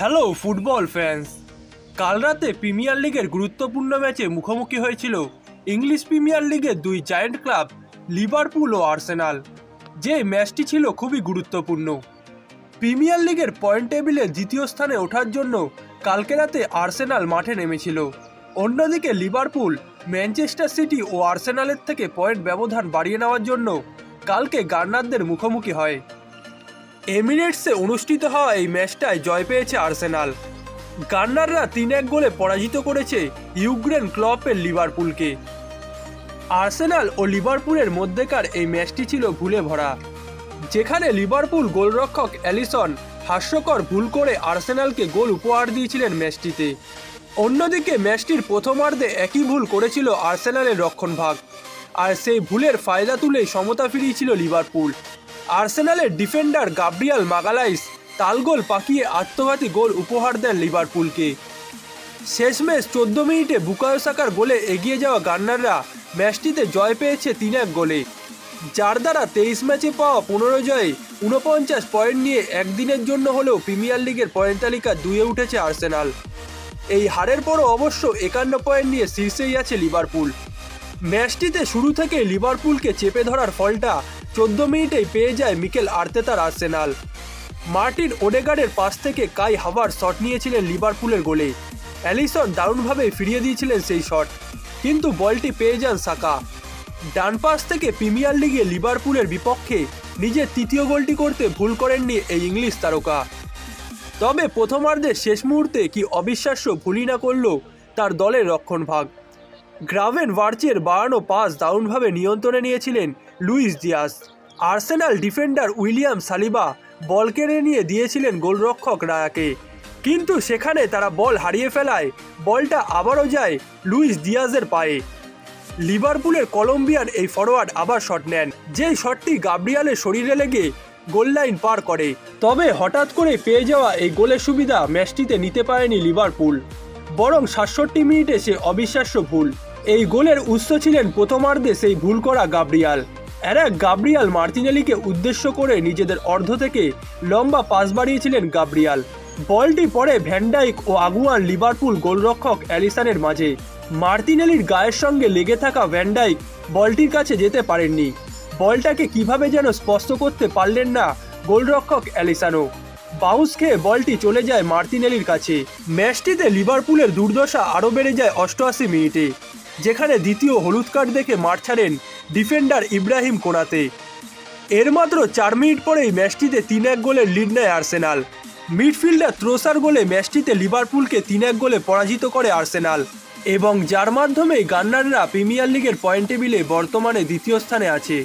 Hello football fans কাল রাতে premier লিগের গুরুত্বপূর্ণ ম্যাচে মুখোমুখি হয়েছিল ইংলিশ প্রিমিয়ার লিগের দুই জায়ান্ট ক্লাব লিভারপুল ও আর্সেনাল যে ম্যাচটি ছিল খুবই গুরুত্বপূর্ণ। প্রিমিয়ার লিগের পয়েন্ট টেবিলে দ্বিতীয় স্থানে ওঠার জন্য কালকে রাতে আর্সেনাল মাঠে নেমেছিল। অন্যদিকে লিভারপুল ম্যানচেস্টার সিটি ও আর্সেনালের থেকে পয়েন্ট ব্যবধান বাড়িয়ে নেওয়ার জন্য কালকে গার্নারদের মুখোমুখি হয়। এমিরেটসে অনুষ্ঠিত হওয়া এই ম্যাচটায় জয় পেয়েছে আর্সেনাল। গার্নাররা তিন এক গোলে পরাজিত করেছে ইউক্রেন ক্লপের লিভারপুলকে। আর্সেনাল ও লিভারপুলের মধ্যেকার এই ম্যাচটি ছিল ভুলে ভরা। যেখানে লিভারপুল গোলরক্ষক অ্যালিসন হাস্যকর ভুল করে আর্সেনালকে গোল উপহার দিয়েছিলেন ম্যাচটিতে। অন্যদিকে ম্যাচটির প্রথমার্ধে একই ভুল করেছিল আর্সেনালের রক্ষণভাগ। আর সেই ভুলের ফায়দা তুলে সমতা ফিরিয়েছিল লিভারপুল। আর্সেনালের ডিফেন্ডার গাব্রিয়াল মাগালাইস তালগোল পাকিয়ে আত্মঘাতী গোল উপহার দেন লিভারপুলকে। শেষমেশ চোদ্দ মিনিটে বুকায়ো সাকার গোলে এগিয়ে যাওয়া গান্নাররা ম্যাচটিতে জয় পেয়েছে তিন এক গোলে। যার দ্বারা তেইশ ম্যাচে পাওয়া পনেরো জয়ে উনপঞ্চাশ পয়েন্ট নিয়ে একদিনের জন্য হলেও প্রিমিয়ার লিগের পয়েন্ট তালিকা দুয়ে উঠেছে আর্সেনাল। এই হারের পরও অবশ্য একান্ন পয়েন্ট নিয়ে শীর্ষেই আছে লিভারপুল। ম্যাচটিতে শুরু থেকে লিভারপুলকে চেপে ধরার ফলটা চোদ্দ মিনিটেই পেয়ে যায় মিকেল আর্তেতার আর্সেনাল। মার্টিন ওডেগার্ডের পাশ থেকে কাই হাভার শট নিয়েছিলেন লিভারপুলের গোলে। অ্যালিসন দারুণভাবে ফিরিয়ে দিয়েছিলেন সেই শট, কিন্তু বলটি পেয়ে যান সাকা। ডান পাশ থেকে প্রিমিয়ার লিগে লিভারপুলের বিপক্ষে নিজের তৃতীয় গোলটি করতে ভুল করেননি এই ইংলিশ তারকা। তবে প্রথমার্ধের শেষ মুহূর্তে কি অবিশ্বাস্য ভুলই না করল তার দলের রক্ষণভাগ। গ্রাভেন ভার্চের বাড়ানো পাস দারুণভাবে নিয়ন্ত্রণে নিয়েছিলেন Luis Diaz Arsenal defender William Saliba ball কেড়ে নিয়ে দিয়েছিলেন গোলরক্ষক রায়াকে। কিন্তু সেখানে তারা বল হারিয়ে ফেলায়, বলটা আবারও যায় লুইস দিয়াজের পায়ে। লিভারপুলের কলম্বিয়ান এই ফরোয়ার্ড আবার শট নেন যেই শটটি গাব্রিয়ালের শরীরে লেগে গোল লাইন পার করে। তবে হঠাৎ করে পেয়ে যাওয়া এই গোলের সুবিধা ম্যাচটিতে নিতে পারেনি লিভারপুল। বরং সাতষট্টি মিনিটে সে অবিশ্বাস্য ভুল। এই গোলের উৎস ছিলেন প্রথমার্ধে সেই ভুল করা গাব্রিয়াল। এরা গাব্রিয়াল মার্তিনেলিকে উদ্দেশ্য করে নিজেদের অর্ধ থেকে লম্বা পাস বাড়িয়েছিলেন গাব্রিয়াল। বলটি পরে ভ্যান্ডাইক ও আগুয়ান লিভারপুল গোলরক্ষক অ্যালিসানের মাঝে। মার্তিনেলির গায়ের সঙ্গে লেগে থাকা ভ্যান্ডাইক বলটির কাছে যেতে পারেননি। বলটাকে কীভাবে যেন স্পষ্ট করতে পারলেন না গোলরক্ষক অ্যালিসানো বাউন্স খেয়ে বলটি চলে যায় মার্তিনেলির কাছে। ম্যাচটিতে লিভারপুলের দুর্দশা আরও বেড়ে যায় অষ্টআশি মিনিটে। যেখানে দ্বিতীয় হলুদ কার্ড দেখে মাঠ ছাড়েন ডিফেন্ডার ইব্রাহিম কোনাতে। এর মাত্র চার মিনিট পরেই ম্যাচটিতে তিন এক গোলের লিড নেয় আর্সেনাল। মিডফিল্ডার ত্রোসার গোলে ম্যাচটিতে লিভারপুলকে তিন এক গোলে পরাজিত করে আর্সেনাল। এবং যার মাধ্যমে গান্নাররা প্রিমিয়ার লিগের পয়েন্ট টেবিলে বর্তমানে দ্বিতীয় স্থানে আছে।